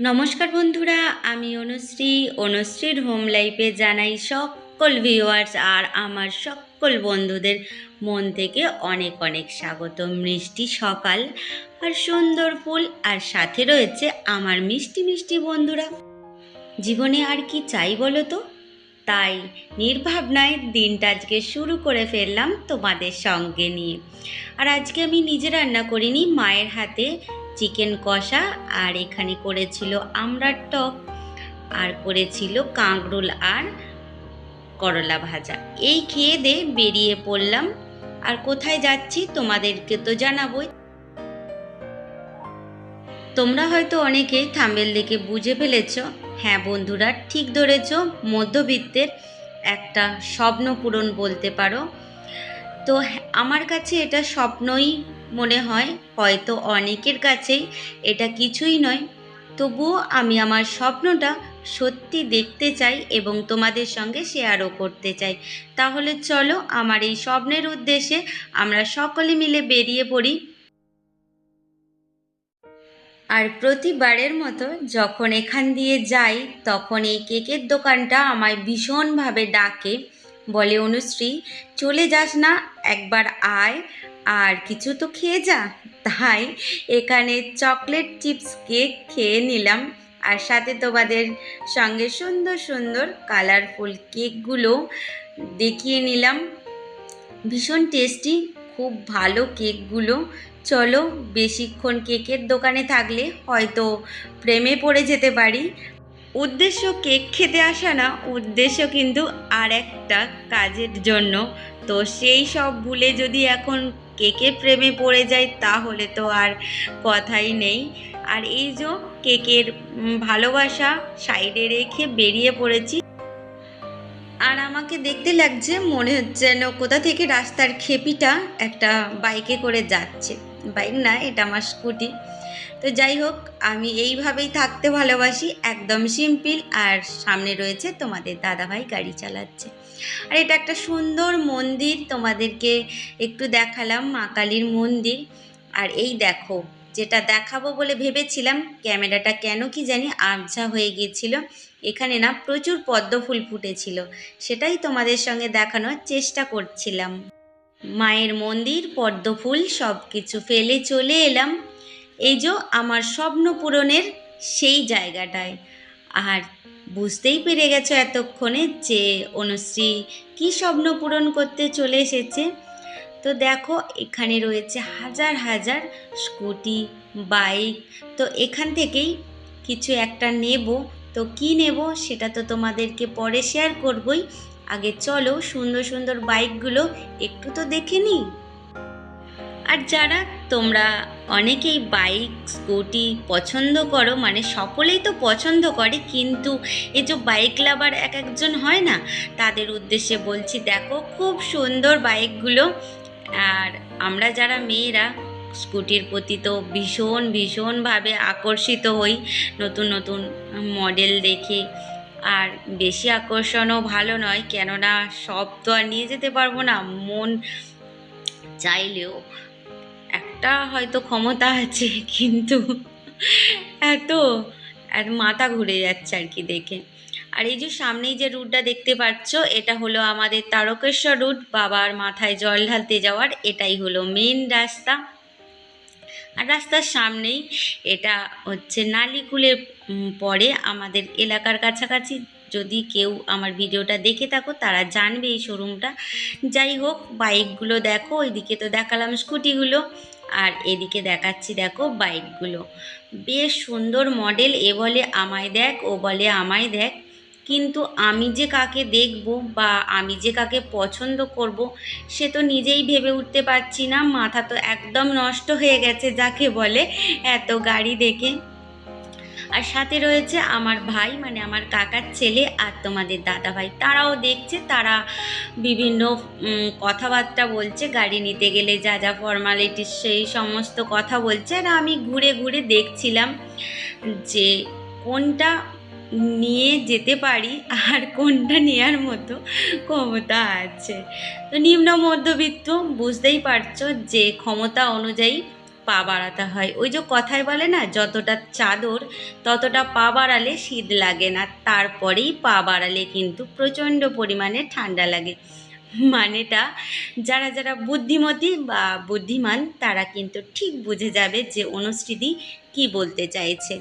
নমস্কার বন্ধুরা, আমি অনুশ্রী। অনুশ্রীর হোম লাইফে জানাই সকল ভিউয়ার্স আর আমার সকল বন্ধুদের মন থেকে অনেক অনেক স্বাগত মিষ্টি সকাল আর সুন্দর ফুল আর সাথে রয়েছে আমার মিষ্টি মিষ্টি বন্ধুরা। জীবনে আর কি চাই বলো তো? তাই নির্ভাবনায় দিনটা আজকে শুরু করে ফেললাম তোমাদের সঙ্গে নিয়ে। আর আজকে আমি নিজে রান্না করিনি, মায়ের হাতে চিকেন কষা আর এখানে করেছিল আমড়ার টক আর করেছিল কাঁকরোল আর করলা ভাজা। এই খেয়ে দে বেরিয়ে পড়লাম। আর কোথায় যাচ্ছি তোমাদেরকে তো জানাবই। তোমরা হয়তো অনেকেই থাম্বেল দেখে বুঝে ফেলেছ। হ্যাঁ বন্ধুরা ঠিক ধরেছ মধ্যবিত্তের একটা স্বপ্ন পূরণ বলতে পারো। তো হ্যাঁ, আমার কাছে এটা স্বপ্নই মনে হয় হয়তো অনেকের কাছেই এটা কিছুই নয়। তবুও আমি আমার স্বপ্নটা সত্যি দেখতে চাই এবং তোমাদের সঙ্গে শেয়ারও করতে চাই। তাহলে চলো আমার এই স্বপ্নের উদ্দেশ্যে আমরা সকলে মিলে বেরিয়ে পড়ি। আর প্রতিবারের মতো যখন এখান দিয়ে যাই, তখন এই কেকের দোকানটা আমায় ভীষণভাবে ডাকে। বলে, অনুশ্রী, চলে যাস না, একবার আয় আর কিছু তো খেয়ে যা। তাই এখানে চকলেট চিপস কেক খেয়ে নিলাম। আর সাথে তোমাদের সঙ্গে সুন্দর সুন্দর কালারফুল কেকগুলো দেখিয়ে নিলাম। ভীষণ টেস্টি খুব ভালো কেকগুলো। চলো বেশিক্ষণ কেকের দোকানে থাকলে হয়তো প্রেমে পড়ে যেতে পারি। উদ্দেশ্য কেক খেতে আসা না, উদ্দেশ্য কিন্তু আর একটা কাজের জন্য। তো সেই সব ভুলে যদি এখন কেকের প্রেমে পড়ে যায় তাহলে তো আর কথাই নেই। আর এই যে কেকের ভালোবাসা সাইডে রেখে বেরিয়ে পড়েছি। আর আমাকে দেখতে লাগছে মনে হচ্ছে যেন কোথা থেকে রাস্তার খেপিটা একটা বাইকে করে যাচ্ছে। বাইক না, এটা আমার স্কুটি। তো যাই হোক, আমি এইভাবেই থাকতে ভালোবাসি। একদম সিম্পল। আর সামনে রয়েছে তোমাদের দাদাভাই গাড়ি চালাচ্ছে। আর এটা একটা সুন্দর মন্দির, তোমাদেরকে একটু দেখালাম, মা কালীর মন্দির। আর এই দেখো, যেটা দেখাবো বলে ভেবেছিলাম, ক্যামেরাটা কেন কি জানি আবঝা হয়ে গিয়েছিল। এখানে না প্রচুর পদ্ম ফুল ফুটেছিল, সেটাই তোমাদের সঙ্গে দেখানোর চেষ্টা করছিলাম। মায়ের মন্দির, পদ্ম ফুল সব কিছু ফেলে চলে এলাম। এই যে আমার স্বপ্ন পূরণের সেই জায়গাটায়। আর বুঝতেই পেরে গেছো এতক্ষণে যে অনুশ্রী কী স্বপ্ন পূরণ করতে চলে এসেছে? তো দেখো, এখানে রয়েছে হাজার হাজার স্কুটি, বাইক, তো এখান থেকেই কিছু একটা নেব। তো কি নেব সেটা তো তোমাদেরকে পরে শেয়ার করবই। আগে চলো, সুন্দর সুন্দর বাইকগুলো একটু তো দেখে নিই। আর যারা তোমরা অনেকেই বাইক, স্কুটি পছন্দ করো মানে সকলেই তো পছন্দ করে, কিন্তু এই যে বাইক লাভার এক একজন হয় না, তাদের উদ্দেশ্যে বলছি, দেখো খুব সুন্দর বাইকগুলো। আর আমরা যারা মেয়েরা, স্কুটির প্রতি তো ভীষণ, ভীষণভাবে আকর্ষিত হই, নতুন নতুন মডেল দেখে। আর বেশি আকর্ষণও ভালো নয়, কেননা সব তো আর নিয়ে যেতে পারব না, মন চাইলেও। একটা হয়তো ক্ষমতা আছে, কিন্তু এত আর মাথা ঘুরে যাচ্ছে আর কি দেখে। আর এই যে সামনেই যে রুটটা দেখতে পাচ্ছ, এটা হলো আমাদের তারকেশ্বর রুট বাবার মাথায় জল ঢালতে যাওয়ার, এটাই হলো মেন রাস্তা। আর রাস্তার সামনেই এটা হচ্ছে নালিকুলের পরে আমাদের এলাকার কাছাকাছি। যদি কেউ আমার ভিডিওটা দেখে থাকো, তারা জানবে এই শোরুমটা। যাই হোক, বাইকগুলো দেখো, ওইদিকে তো দেখালাম স্কুটিগুলো, আর এদিকে দেখাচ্ছি দেখো বাইকগুলো। বেশ সুন্দর মডেল, এ বলে আমায় দেখ, ও বলে আমায় দেখ। কিন্তু আমি যে কাকে দেখব বা আমি যে কাকে পছন্দ করব, সে তো নিজেই ভেবে উঠতে পারছি না। মাথা তো একদম নষ্ট হয়ে গেছে, যাকে বলে এত গাড়ি দেখে। আর সাথে রয়েছে আমার ভাই মানে আমার কাকার ছেলে আর তোমাদের দাদা ভাই তারাও দেখছে, তারা বিভিন্ন কথাবার্তা বলছে, গাড়ি নিতে গেলে যা যা ফর্মালিটিস সেই সমস্ত কথা বলছে। আর আমি ঘুরে ঘুরে দেখছিলাম যে কোনটা নিয়ে যেতে পারি আর কোনটা নেওয়ার মতো ক্ষমতা আছে। তো নিম্ন, মধ্যবিত্ত, বুঝতেই পারছ যে ক্ষমতা অনুযায়ী পা বাড়াতে হয়। ওই যে কথায় বলে না, যতটা চাদর ততটা পা বাড়ালে শীত লাগে না, তারপরেই পা বাড়ালে কিন্তু প্রচণ্ড পরিমাণে ঠান্ডা লাগে। মানেটা যারা যারা বুদ্ধিমতী বা বুদ্ধিমান, তারা কিন্তু ঠিক বুঝে যাবে যে অনুশ্রীদি কি বলতে চাইছে।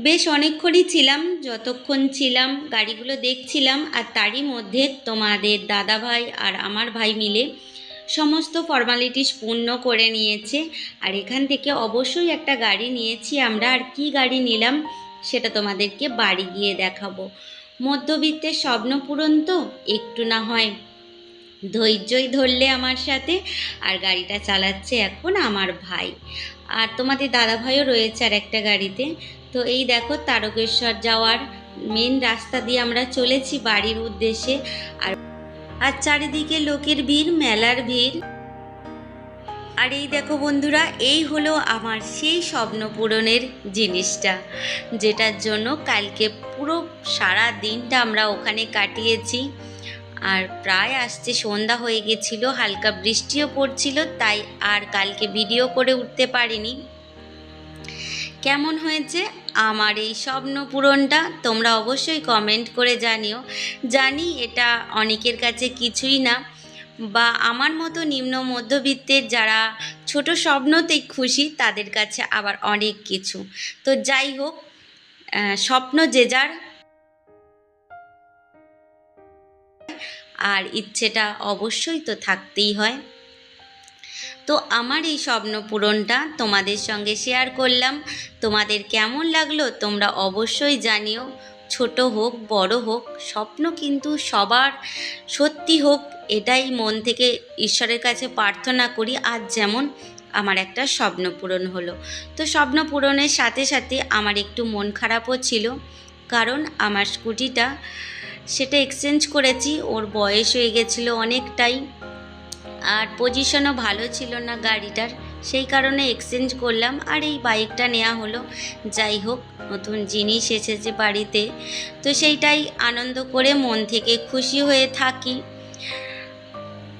বেশ অনেকক্ষণই ছিলাম, যতক্ষণ ছিলাম, গাড়িগুলো দেখছিলাম, আর তারই মধ্যে তোমাদের দাদা ভাই আর আমার ভাই মিলে সমস্ত ফর্মালিটিস পূর্ণ করে নিয়েছে। আর এখান থেকে অবশ্যই একটা গাড়ি নিয়েছি। আমরা আর কি গাড়ি নিলাম সেটা তোমাদেরকে বাড়ি গিয়ে দেখাবো। মধ্যবিত্তের স্বপ্ন পূরণ তো, একটু না হয় ধৈর্যই ধরলে আমার সাথে। আর গাড়িটা চালাচ্ছে এখন আমার ভাই। আর তোমাদের দাদা ভাইও রয়েছে আর একটা গাড়িতে। তো এই দেখো তারকেশ্বর যাওয়ার মেন রাস্তা দিয়ে আমরা চলেছি বাড়ির উদ্দেশ্যে। আর আর চারিদিকে লোকের ভিড়, মেলার ভিড়। আর এই দেখো বন্ধুরা, এই হলো আমার সেই স্বপ্ন পূরণের জিনিসটা, যেটার জন্য কালকে পুরো সারা দিনটা আমরা ওখানে কাটিয়েছি। আর প্রায় আসছে, সন্ধ্যা হয়ে গেছিল, হালকা বৃষ্টিও পড়ছিল, তাই আর কালকে ভিডিও করে উঠতে পারিনি। কেমন হয়েছে? আমার এই স্বপ্ন পূরণটা তোমরা অবশ্যই কমেন্ট করে জানিও। জানি এটা অনেকের কাছে কিছুই না, বা আমার মতো নিম্ন মধ্যবিত্তের যারা ছোট স্বপ্নতেই খুশি, তাদের কাছে আবার অনেক কিছু। তো যাই হোক স্বপ্ন যে যার, আর ইচ্ছেটা অবশ্যই তো থাকতেই হয়। তো আমার এই স্বপ্ন পূরণটা তোমাদের সঙ্গে শেয়ার করলাম। তোমাদের কেমন লাগল তোমরা অবশ্যই জানিও। ছোট হোক, বড় হোক, স্বপ্ন কিন্তু সবার সত্যি হোক, এটাই মন থেকে ঈশ্বরের কাছে প্রার্থনা করি। আজ যেমন আমার একটা স্বপ্ন পূরণ হলো। তো স্বপ্ন পূরণের সাথে সাথে আমার একটু মন খারাপও ছিল। কারণ আমার স্কুটিটা সেটা এক্সচেঞ্জ করেছি, ওর বয়স হয়ে গেছিল অনেকটাই। আর পজিশনও ভালো ছিল না গাড়িটার। সেই কারণে এক্সচেঞ্জ করলাম আর এই বাইকটা নেওয়া হলো। যাই হোক, নতুন জিনিস এসেছে বাড়িতে। তো সেইটাই আনন্দ করে মন থেকে খুশি হয়ে থাকি।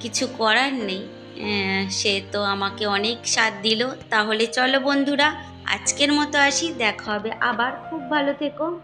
কিছু করার নেই। সে তো আমাকে অনেক সাথ দিল। তাহলে চলো বন্ধুরা, আজকের মতো আসি। দেখা হবে আবার। খুব ভালো থেকো।